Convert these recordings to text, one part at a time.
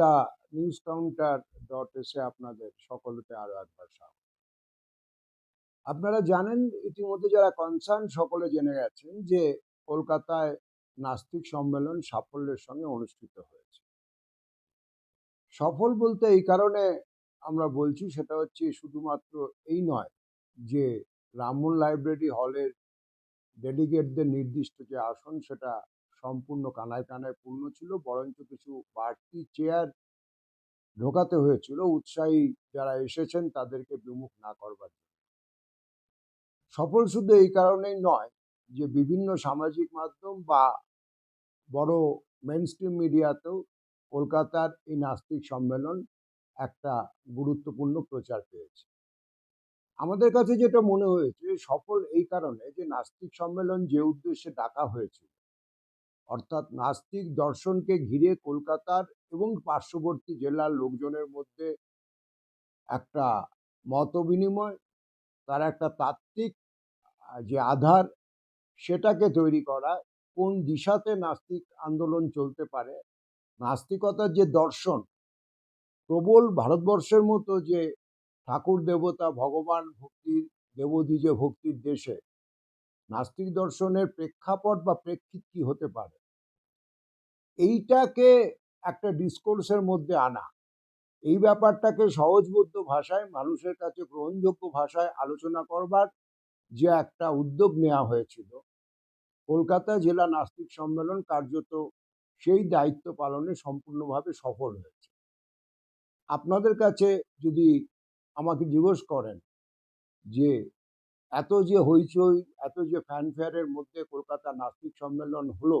The news counter dot এসে আপনাদের সকলকে আরও একবার স্বাগত। আপনারা জানেন, ইতিমধ্যে যারা কনসার্ন সকলে জেনে গেছেন যে কলকাতায় নাস্তিক সম্মেলন সাফল্যের সঙ্গে অনুষ্ঠিত হয়েছে। সফল বলতে এই কারণে আমরা বলছি, সেটা হচ্ছে শুধুমাত্র এই নয় যে রামমোহন লাইব্রেরি হলের ডেলিগেটদের নির্দিষ্ট যে আসন, সেটা সম্পূর্ণ কানায় কানায় পূর্ণ ছিল, বরঞ্চ কিছু বাড়তি চেয়ার ঢোকাতে হয়েছিল। উৎসাহী যারা এসেছেন তাদেরকে বিমুখ না করবার জন্য। সফল শুধু এই কারণেই নয় যে, বিভিন্ন সামাজিক মাধ্যম বা বড় মেন স্ট্রিম মিডিয়াতেও কলকাতার এই নাস্তিক সম্মেলন একটা গুরুত্বপূর্ণ প্রচার পেয়েছে। আমাদের কাছে যেটা মনে হয়েছে, সফল এই কারণে যে, নাস্তিক সম্মেলন যে উদ্দেশ্যে ডাকা হয়েছিল অর্থাৎ নাস্তিক দর্শনকে ঘিরে কলকাতার এবং পার্শ্ববর্তী জেলার লোকজনের মধ্যে একটা মত বিনিময় তার একটা তাত্ত্বিক যে আধার, সেটাকে তৈরি করা, কোন দিশাতে নাস্তিক আন্দোলন চলতে পারে। নাস্তিকতার যে দর্শন, প্রবল ভারতবর্ষের মতো যে ঠাকুর দেবতা, ভগবান ভক্তির দেবদ্বিজে ভক্তির দেশে নাস্তিক দর্শনের প্রেক্ষাপট বা প্রেক্ষিত কি হতে পারে? এইটাকে একটা ডিসকোর্সের মধ্যে আনা। এই ব্যাপারটাকে সহজবোধ্য ভাষায়, মানুষের কাছে গ্রহণযোগ্য ভাষায় আলোচনা করবার যে একটা উদ্যোগ নেওয়া হয়েছিল, কলকাতা জেলা নাস্তিক সম্মেলন কার্যত সেই দায়িত্ব পালনে সম্পূর্ণভাবে সফল হয়েছে। আপনাদের কাছে যদি আমাকে জিজ্ঞেস করেন যে এত যে হইচই, এত যে ফ্যানফেয়ারের মধ্যে কলকাতা নাস্তিক সম্মেলন হলো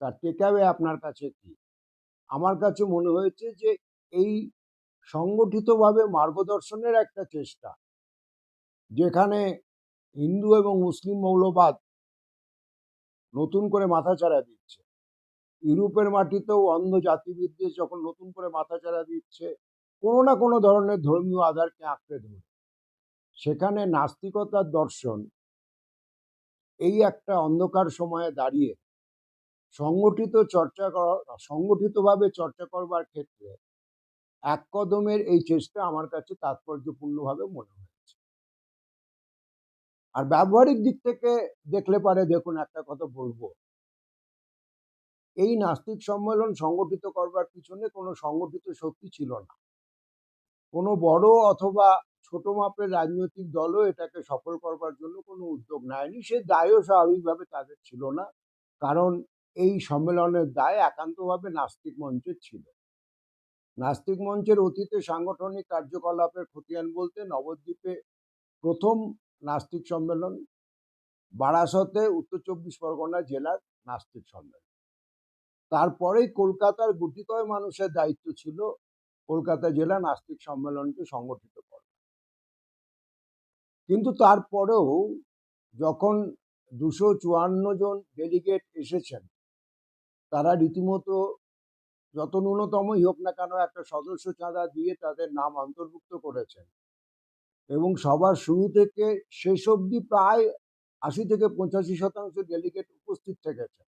তার টেকাওয়ে আপনার কাছে কি? আমার কাছে মনে হয়েছে যে এই সংগঠিতভাবে মার্গদর্শনের একটা চেষ্টা, যেখানে হিন্দু এবং মুসলিম মৌলবাদ নতুন করে মাথাচাড়া দিচ্ছে। ইউরোপের মাটিতেও অন্ধ জাতিবিদ্বেষ যখন নতুন করে মাথাচাড়া দিচ্ছে, কোনো না কোনো ধরনের ধর্মীয় আধারকে আঁকড়ে ধরে সেখানে নাস্তিকতার দর্শন এই একটা অন্ধকার সময়ে দাঁড়িয়ে সংগঠিত চর্চা করা, সংগঠিতভাবে চর্চা করবার ক্ষেত্রে এক কদমের এই চেষ্টা আমার কাছে তাৎপর্যপূর্ণভাবে মনে হয়েছে। আর ব্যবহারিক দিক থেকে দেখলে পারে দেখুন একটা কথা বলব। এই নাস্তিক সম্মেলন সংগঠিত করবার পিছনে কোনো সংগঠিত শক্তি ছিল না। কোনো বড় অথবা ছোট মাপের রাজনৈতিক দলও এটাকে সফল করবার জন্য কোনো উদ্যোগ নেয়নি। সে দায়ও স্বাভাবিকভাবে তাদের ছিল না, কারণ এই সম্মেলনের দায় একান্তভাবে নাস্তিক মঞ্চের ছিল। নাস্তিক মঞ্চের অতীতে সাংগঠনিক কার্যকলাপের খতিয়ান বলতে নবদ্বীপে প্রথম নাস্তিক সম্মেলন, বারাসতে উত্তর চব্বিশ পরগনা জেলার নাস্তিক সম্মেলন। তারপরেই কলকাতার গুটি কয় মানুষের দায়িত্ব ছিল কলকাতা জেলা নাস্তিক সম্মেলনকে সংগঠিত করা। কিন্তু তারপরেও যখন দুশো চুয়ান্ন জন ডেলিগেট এসেছেন, তারা রীতিমতো যত ন্যূনতমই হোক না কেন একটা সদস্য চাঁদা দিয়ে তাদের নাম অন্তর্ভুক্ত করেছেন। এবং সবার শুরু থেকে শেষ অবধি প্রায় আশি থেকে পঁচাশি শতাংশ ডেলিগেট উপস্থিত থেকেছেন।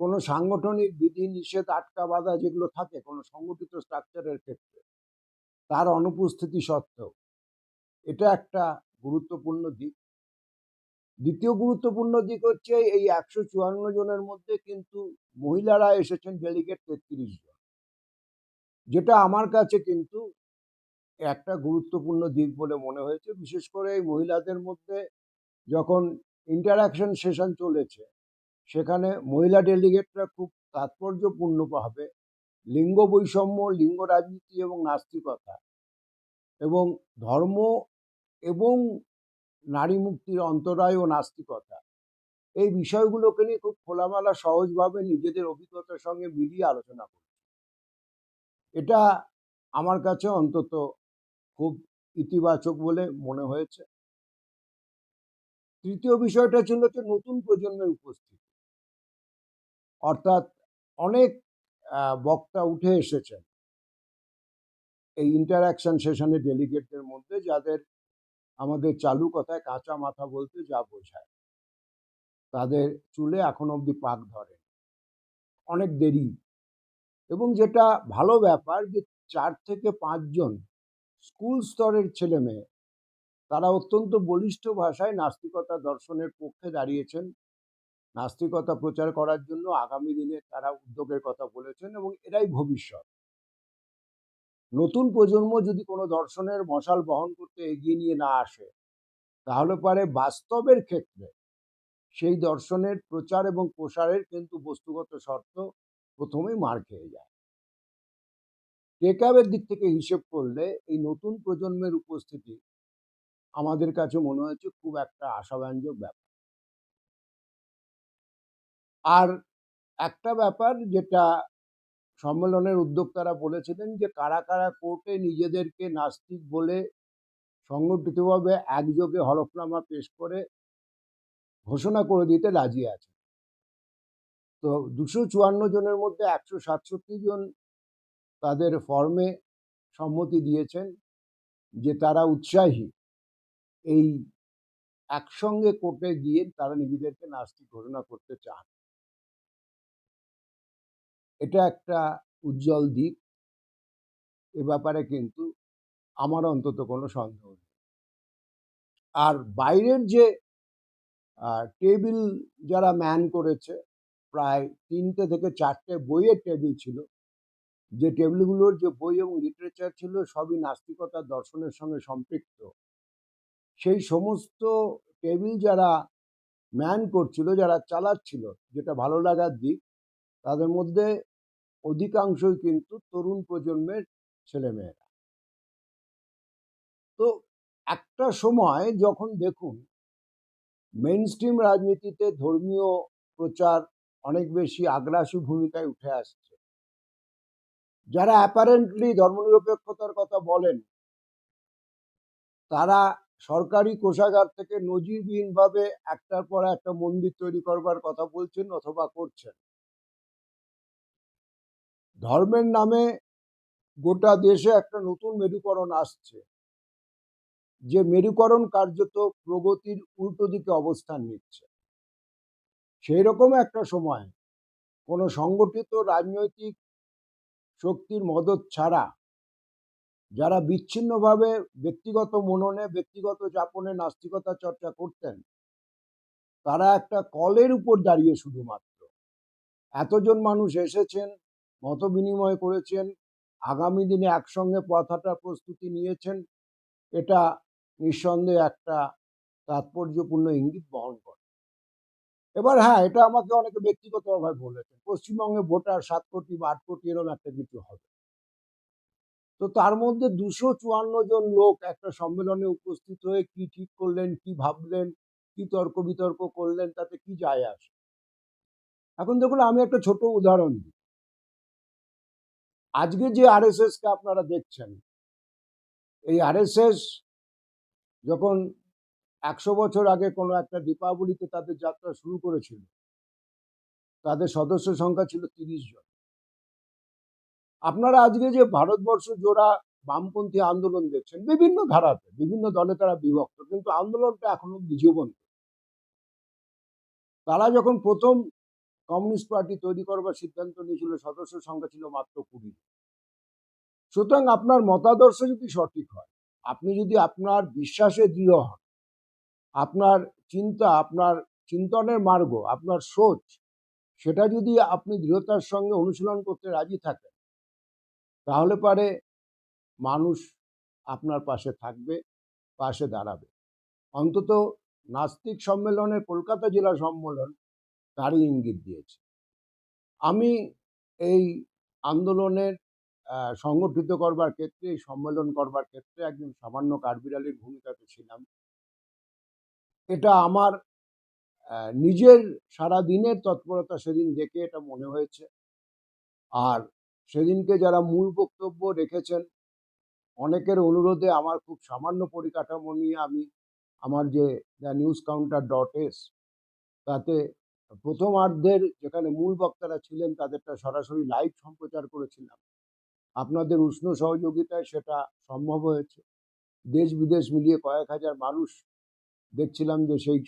কোনো সাংগঠনিক বিধি নিষেধ আটকা বাধা যেগুলো থাকে, কোনো সংগঠিত স্ট্রাকচারের ক্ষেত্রে, তার অনুপস্থিতি সত্ত্বেও। এটা একটা গুরুত্বপূর্ণ দিক। দ্বিতীয় গুরুত্বপূর্ণ দিক হচ্ছে এই একশো চুয়ান্ন জনের মধ্যে কিন্তু মহিলারা এসেছেন ডেলিগেট তেত্রিশ জন। যেটা আমার কাছে কিন্তু একটা গুরুত্বপূর্ণ দিক বলে মনে হয়েছে। বিশেষ করে এই মহিলাদের মধ্যে যখন ইন্টারাকশন সেশন চলেছে, সেখানে মহিলা ডেলিগেটরা খুব তাৎপর্যপূর্ণভাবে লিঙ্গ বৈষম্য, লিঙ্গ রাজনীতি এবং নাস্তিকতা এবং ধর্ম এবং নারী মুক্তির অন্তরায় ও নাস্তিকতা। এই বিষয়গুলোকে নিয়ে খুব খোলামেলা, সহজভাবে নিজেদের অভিজ্ঞতার সঙ্গে মিলিয়ে আলোচনা করছে। এটা আমার কাছে অন্তত খুব ইতিবাচক বলে মনে হয়েছে। তৃতীয় বিষয়টা ছিল যে নতুন প্রজন্মের উপস্থিতি। অর্থাৎ অনেক বক্তা উঠে এসেছেন। এই ইন্টারাকশন সেশনে ডেলিগেটদের মধ্যে যাদের আমাদের চালু কথায় কাঁচা মাথা বলতে যা বোঝায়। তাদের চুলে এখন অবধি পাক ধরে। অনেক দেরি। এবং যেটা ভালো ব্যাপার যে চার থেকে পাঁচজন স্কুল স্তরের ছেলে মেয়ে তারা অত্যন্ত বলিষ্ঠ ভাষায় নাস্তিকতা দর্শনের পক্ষে দাঁড়িয়েছেন। নাস্তিকতা প্রচার করার জন্য আগামী দিনে তারা উদ্যোগের কথা বলেছেন এবং এরাই ভবিষ্যৎ। নতুন প্রজন্ম যদি কোনো দর্শনের মশাল বহন করতে এগিয়ে নিয়ে না আসে, তাহলে পারে বাস্তবের ক্ষেত্রে সেই দর্শনের প্রচার এবং প্রসারের কিন্তু বস্তুগত শর্ত প্রথমেই মার খেয়ে যায়। টেকআপের দিক থেকে হিসেব করলে এই নতুন প্রজন্মের উপস্থিতি আমাদের কাছে মনে হয়েছে খুব একটা আশাব্যঞ্জক ব্যাপার। আর একটা ব্যাপার যেটা সম্মেলনের উদ্যোক্তারা বলেছিলেন যে, কারা কারা কোর্টে নিজেদেরকে নাস্তিক বলে সংগঠিতভাবে একযোগে হলফনামা পেশ করে ঘোষণা করে দিতে রাজি আছে। তো দুশো চুয়ান্ন জনের মধ্যে একশো সাতষট্টি জন তাদের ফর্মে সম্মতি দিয়েছেন যে, তারা উৎসাহী। এই একসঙ্গে কোর্টে গিয়ে তারা নিজেদেরকে নাস্তিক ঘোষণা করতে চান। এটা একটা উজ্জ্বল দিক। এ ব্যাপারে কিন্তু আমার অন্তত কোনো সন্দেহ নেই। আর বাইরের যে টেবিল যারা ম্যান করেছে, প্রায় তিনটে থেকে চারটে বইয়ের টেবিল ছিল। যে টেবিলগুলোর যে বই এবং লিটারেচার ছিল সবই নাস্তিকতার দর্শনের সঙ্গে সম্পৃক্ত। সেই সমস্ত টেবিল যারা ম্যান করছিল, যারা চালাচ্ছিল, যেটা ভালো লাগার দিক তাদের মধ্যে অধিকাংশই কিন্তু তরুণ প্রজন্মের ছেলেমেয়েরা। তো একটা সময় যখন দেখুন মেইন স্ট্রিম রাজনীতিতে ধর্মীয় প্রচার অনেক বেশি আগ্রাসী ভূমিকায় উঠে আসছে। যারা অ্যাপারেন্টলি ধর্মনিরপেক্ষতার কথা বলেন, তারা সরকারি কোষাগার থেকে নজিরবিহীনভাবে একটার পর একটা মন্দির তৈরি করবার কথা বলছেন অথবা করছেন। ধর্মের নামে গোটা দেশে একটা নতুন মেরুকরণ আসছে। যে মেরুকরণ কার্যত প্রগতির উল্টো দিকে অবস্থান নিচ্ছে। সেই রকম একটা সময় কোনো সংগঠিত রাজনৈতিক শক্তির মদত ছাড়া যারা বিচ্ছিন্নভাবে ব্যক্তিগত মননে, ব্যক্তিগত যাপনে নাস্তিকতা চর্চা করতেন, তারা একটা কলের উপর দাঁড়িয়ে শুধুমাত্র। এতজন মানুষ এসেছেন মত বিনিময় করেছেন, আগামী দিনে একসঙ্গে পথাটা প্রস্তুতি নিয়েছেন, এটা নিঃসন্দেহে একটা তাৎপর্যপূর্ণ ইঙ্গিত বহন করে। এবার হ্যাঁ এটা আমাকে অনেকে ব্যক্তিগতভাবে বলেছেন, পশ্চিমবঙ্গে ভোটার সাত কোটি বা আট কোটি এরকম একটা কিছু হবে। তো তার মধ্যে দুশো চুয়ান্ন জন লোক একটা সম্মেলনে উপস্থিত হয়ে কি ঠিক করলেন, কি ভাবলেন, কি তর্ক বিতর্ক করলেন, তাতে কি যায় আসে? এখন দেখুন, আমি একটা ছোট উদাহরণ দিই। আজকে যে আরএসএস কে আপনারা দেখছেন, এই আরএসএস যখন একশো বছর আগে কোনো একটা দীপাবলিতে তাদের যাত্রা শুরু করেছিল, তাদের সদস্য সংখ্যা ছিল তিরিশ জন। আপনারা আজকে যে ভারতবর্ষ জোড়া বামপন্থী আন্দোলন দেখছেন, বিভিন্ন ধারাতে, বিভিন্ন দলে তারা বিভক্ত, কিন্তু আন্দোলনটা এখনও জীবন্ত। তারা যখন প্রথম কমিউনিস্ট পার্টি তৈরি করবার সিদ্ধান্ত নিয়েছিল, সদস্য সংখ্যা ছিল মাত্র কুড়ি। সুতরাং আপনার মতাদর্শ যদি সঠিক হয়, আপনি যদি আপনার বিশ্বাসে দৃঢ় হন, আপনার চিন্তা, আপনার চিন্তনের মার্গ, আপনার সোচ, সেটা যদি আপনি দৃঢ়তার সঙ্গে অনুশীলন করতে রাজি থাকেন, তাহলে পারে মানুষ আপনার পাশে থাকবে, পাশে দাঁড়াবে। অন্তত নাস্তিক সম্মেলনের কলকাতা জেলা সম্মেলন তারই ইঙ্গিত দিয়েছে। আমি এই আন্দোলনের সংগঠিত করবার ক্ষেত্রে সম্মেলন করবার ক্ষেত্রে একজন সামান্য কাঠবিড়ালির ভূমিকাতে ছিলাম। এটা আমার নিজের সারা দিনের তৎপরতা সেদিন দেখে এটা মনে হয়েছে। আর সেদিনকে যারা মূল বক্তব্য রেখেছেন, অনেকের অনুরোধে আমার খুব সামান্য পরিকাঠামো নিয়ে আমি আমার যে the news counter dot S তাতে প্রথমার্ধের যেখানে মূল বক্তারা ছিলেন, তাদেরটা সরাসরি লাইভ সম্প্রচার করেছিলাম। আপনাদের উষ্ণ সহযোগিতায় সেটা সম্ভব হয়েছে। দেশ বিদেশ মিলিয়ে কয়েক হাজার মানুষ দেখছিলাম যে সেই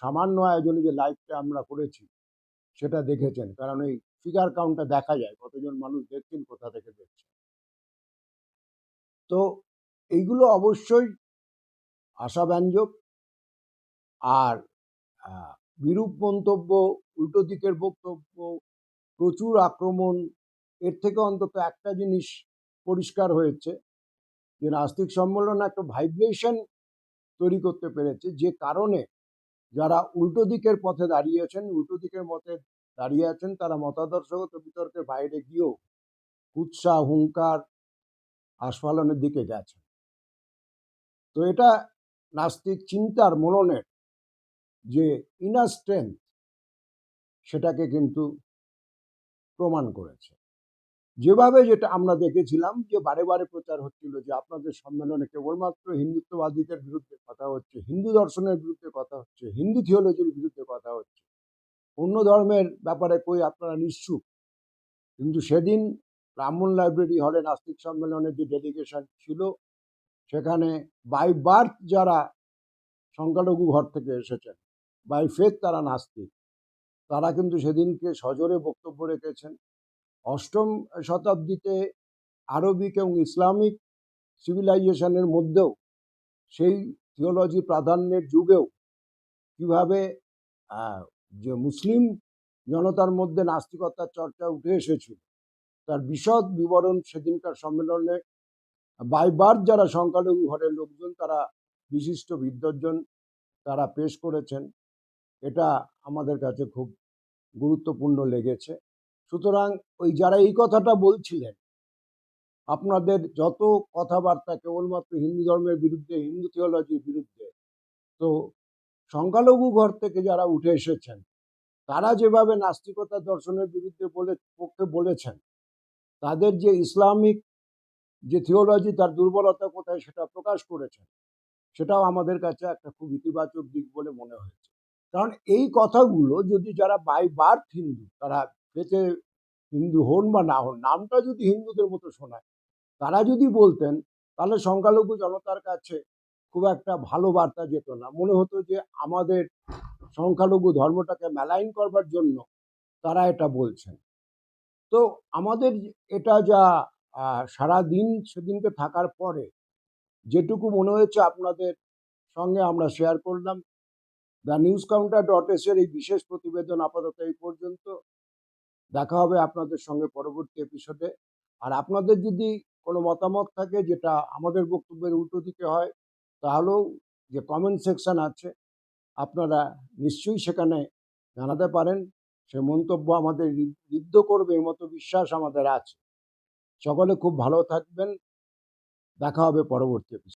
সামান্য আয়োজনে যে লাইভটা আমরা করেছি, সেটা দেখেছেন। কারণ এই ফিগার কাউন্টটা দেখা যায়, কতজন মানুষ দেখছেন, কোথা থেকে দেখছেন। তো এইগুলো অবশ্যই আশাব্যঞ্জক। আর বিরূপ মন্তব্য, উল্টো দিকের বক্তব্য, প্রচুর আক্রমণ, এর থেকে অন্তত একটা জিনিস পরিষ্কার হয়েছে, যে নাস্তিক সম্মেলন একটা ভাইব্রেশন তৈরি করতে পেরেছে, যে কারণে যারা উল্টো দিকের পথে দাঁড়িয়েছেন উল্টো দিকের মতে দাঁড়িয়ে আছেন, তারা মতাদর্শগত বিতর্কের বাইরে গিয়েও উৎসাহ হুঙ্কার আস্ফালনের দিকে গেছে তো এটা নাস্তিক চিন্তার মননের যে ইনার স্ট্রেংথ সেটাকে কিন্তু প্রমাণ করেছে। যেভাবে যেটা আমরা দেখেছিলাম যে বারে বারে প্রচার হচ্ছিল যে আপনাদের সম্মেলনে কেবলমাত্র হিন্দুত্ববাদীদের বিরুদ্ধে কথা হচ্ছে, হিন্দু দর্শনের বিরুদ্ধে কথা হচ্ছে, হিন্দু থিওলজির বিরুদ্ধে কথা হচ্ছে। অন্য ধর্মের ব্যাপারে কই আপনারা নিশ্চুপ? কিন্তু সেদিন ব্রাহ্মণ লাইব্রেরি হলে নাস্তিক সম্মেলনের যে ডেলিগেশন ছিল, সেখানে বাই বার্থ যারা সংখ্যালঘু ঘর থেকে এসেছেন বাই ফেথ তারা নাস্তিক। তারা কিন্তু সেদিনকে সজোরে বক্তব্য রেখেছেন। অষ্টম শতাব্দীতে আরবিক এবং ইসলামিক সিভিলাইজেশনের মধ্যেও সেই থিওলজি প্রাধান্যের যুগেও কীভাবে যে মুসলিম জনতার মধ্যে নাস্তিকতার চর্চা উঠে এসেছিল, তার বিশদ বিবরণ সেদিনকার সম্মেলনে বাইবার যারা সংখ্যালঘু ঘরের লোকজন, তারা বিশিষ্ট বিদ্বজ্জন তারা পেশ করেছেন। এটা আমাদের কাছে খুব গুরুত্বপূর্ণ লেগেছে। সুতরাং ওই যারা এই কথাটা বলছিলেন, আপনাদের যত কথাবার্তা কেবলমাত্র হিন্দু ধর্মের বিরুদ্ধে, হিন্দু থিওলজির বিরুদ্ধে, তো সংখ্যালঘু ঘর থেকে যারা উঠে এসেছেন, তারা যেভাবে নাস্তিকতা দর্শনের বিরুদ্ধে বলে, পক্ষে বলেছেন, তাদের যে ইসলামিক যে থিওলজি তার দুর্বলতা কোথায় সেটা প্রকাশ করেছেন, সেটাও আমাদের কাছে একটা খুব ইতিবাচক দিক বলে মনে হয়েছে। কারণ এই কথাগুলো যদি যারা বাই বার্থ হিন্দু তারা পেতে হিন্দু হন বা না হন নামটা যদি হিন্দুদের মতো শোনায় তারা যদি বলতেন তাহলে সংখ্যালঘু জনতার কাছে খুব একটা ভালো বার্তা যেত না। মনে হতো যে আমাদের সংখ্যালঘু ধর্মটাকে মেলাইন করবার জন্য তারা এটা বলছেন। তো আমাদের এটা যা আহ, সারাদিন সেদিনকে থাকার পরে যেটুকু মনে হয়েছে আপনাদের সঙ্গে আমরা শেয়ার করলাম। দ্য নিউজ কাউন্টার ডট এর এই বিশেষ প্রতিবেদন আপাতত এই পর্যন্ত। দেখা হবে আপনাদের সঙ্গে পরবর্তী এপিসোডে আর আপনাদের যদি কোনো মতামত থাকে যেটা আমাদের বক্তব্যের উল্টো দিকে হয়, তাহলেও যে কমেন্ট সেকশন আছে, আপনারা নিশ্চয়ই সেখানে জানাতে পারেন। সে মন্তব্য আমাদের ঋদ্ধ করবে, এই মতো বিশ্বাস আমাদের আছে। সকলে খুব ভালো থাকবেন। দেখা হবে পরবর্তী।